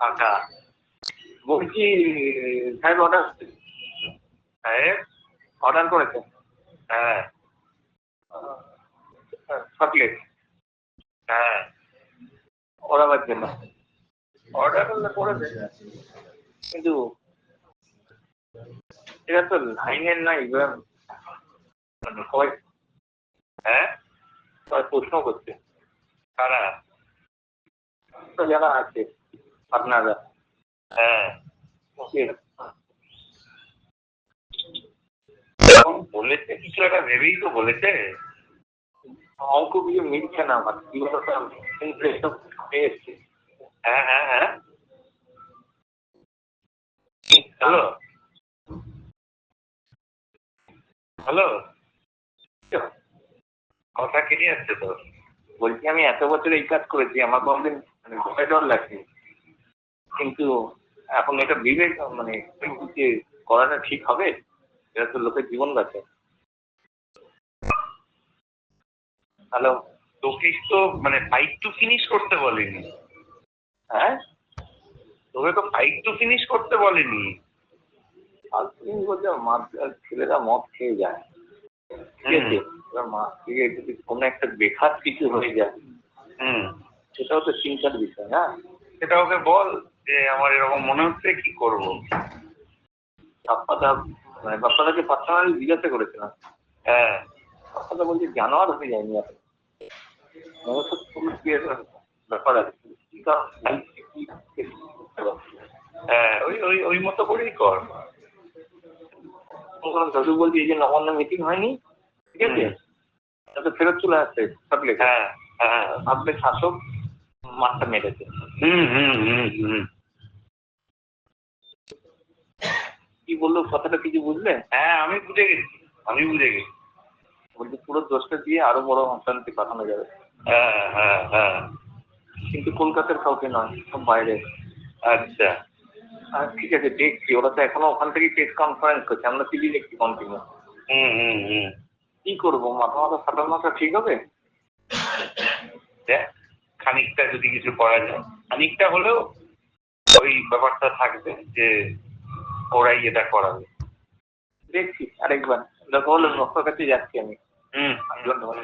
ফাঁকা বলছি, সাহেব অর্ডার সাহেব অর্ডার করেছে। হ্যাঁ। চকলেট হ্যাঁ। ওরাবার জন্য অর্ডার করলে করে দে কিন্তু এটা তো লাইনের নাই সবাই হ্যাঁ? সবাই প্রশ্ন করছে। কারা? তো যারা আছে আপনারা হ্যাঁ। বলেছে কিছু একটা ভেবেই তো বলেছে। অঙ্ক কিছু মিলছে না আমার হয়ে হ্যাঁ হ্যাঁ হ্যাঁ। হ্যালো। হ্যালো। কথা কেটে যাচ্ছে তো। বলছি আমি এত বছর এই কাজ করেছি আমার কোনদিন মানে ভয় ডর লাগছে। কিন্তু এখন এটা বিবেক মানে যে করাটা ঠিক হবে এটা তো লোকের জীবন বাঁচে হ্যালো? তোকে তো মানে ফাইট টু ফিনিশ করতে বলেনি। হ্যাঁ? তোকে তো ফাইট টু ফিনিশ করতে বলেনি। তুমি বলছো মদ ছেলেরা মদ খেয়ে যায়। ঠিক আছে মাছ থেকে যদি কোনো একটা বেখাত কিছু হয়ে যায় হুম। সেটাও তো চিন্তার বিষয় না সেটা ওকে বল যে আমার এরকম মনে হচ্ছে কি করব? বাপ্পাদা মানে বাপ্পাদাকে পার্সোনালি জিজ্ঞাসা করেছিলাম। হ্যাঁ। বাপ্পাদা বলছে জানোয়ার হয়ে যায়নি মনুষ্য পুরুষ ব্যাপার আছে। হ্যাঁ ওই ওই ওই মতো করেই কর। দাদু বলছি এই যে নবান্ন মিটিং হয়নি? ঠিক আছে। ফেরত চলে আসছে হ্যাঁ হ্যাঁ। ভাববে শাসক। মাঠটা মেরেছে। কি বলল? কথাটা কিছু বুঝলে? হ্যাঁ আমি বুঝে গেছি আমি বুঝে গেছি। বলছি পুরো দোষটা দিয়ে আরও বড় অশান্তি পাঠানো যাবে। হ্যাঁ হ্যাঁ হ্যাঁ। কিন্তু কলকাতার কাউকে নয় সব বাইরে। আচ্ছা। আর ঠিক আছে দেখছি। ওরা তো এখনও ওখান থেকে প্রেস কনফারেন্স করছে। আমরা টিভি দেখছি কন্টিনিউ হুম হুম হুম। কি করব? মাথা মাথা ফাটানোটা ঠিক হবে? দেখ খানিকটা যদি কিছু করা যায় খানিকটা হলেও ওই ব্যাপারটা থাকবে যে ওরাই এটা করাবে। দেখছি আরেকবার। দেখো হলো কাছে যাচ্ছি আমি। হুম। ধন্যবাদ।